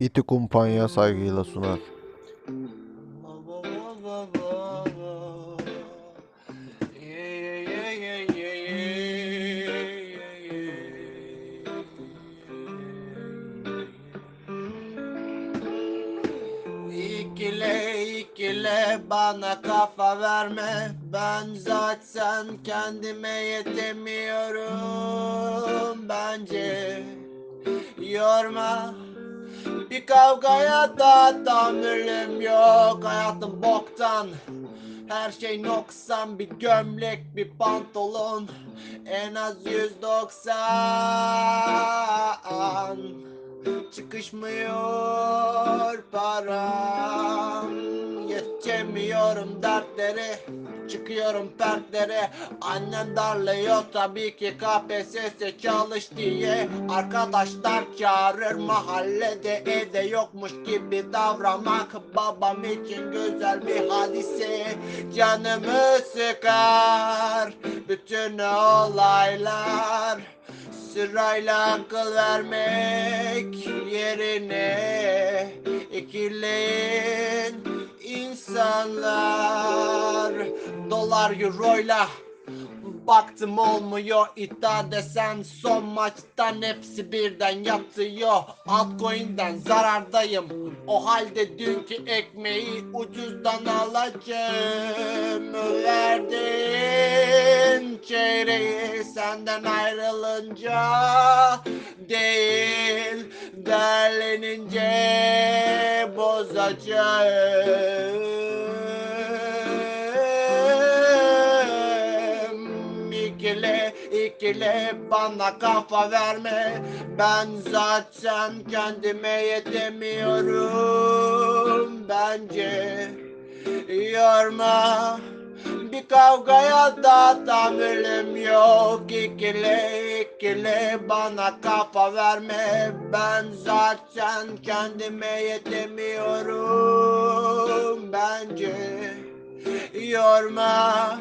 İti kumpanya saygıyla sunar. İkile ikile bana kafa verme. Ben zaten kendime yetemiyorum. Bence yorma Bir kavgaya da tahammülüm yok. Hayatım boktan. Her şey noksan. Bir gömlek bir pantolon. En az 190 Çıkışmıyor param. Yetemiyorum dertlere Çıkıyorum pertlere. Annem darlıyor tabii ki KPSS çalış diye. Arkadaşlar çağırır mahallede evde yokmuş gibi davranmak Babam için güzel bir hadise. Canımı sıkar Bütün olaylar. Sırayla akıl vermek yerine ikileyin insanlar Dolar euroyla. Baktım olmuyor iddia desen son maçtan hepsi birden yatıyor. Altcoin'den zarardayım. O halde dünkü ekmeği ucuzdan alacağım. Verdin çeyreği senden ayrılınca Değil. Derlenince bozacağım İkile bana kafa verme. Ben zaten kendime yetemiyorum Bence. Yorma. Bir kavgaya da tahammülüm yok. İkile ikile bana kafa verme. Ben zaten kendime yetemiyorum Bence. Yorma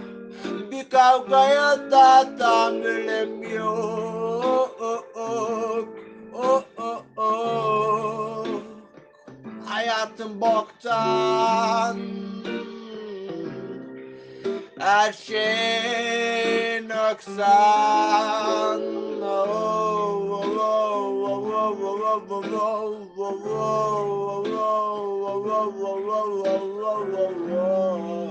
Bir kavgaya da tahammülüm yok Oh, oh, oh. Hayatım boktan her şey noksan Oh, oh, oh, oh, oh, oh, oh, oh, oh, oh, oh, oh, oh, oh, oh, oh, oh, oh, oh, oh.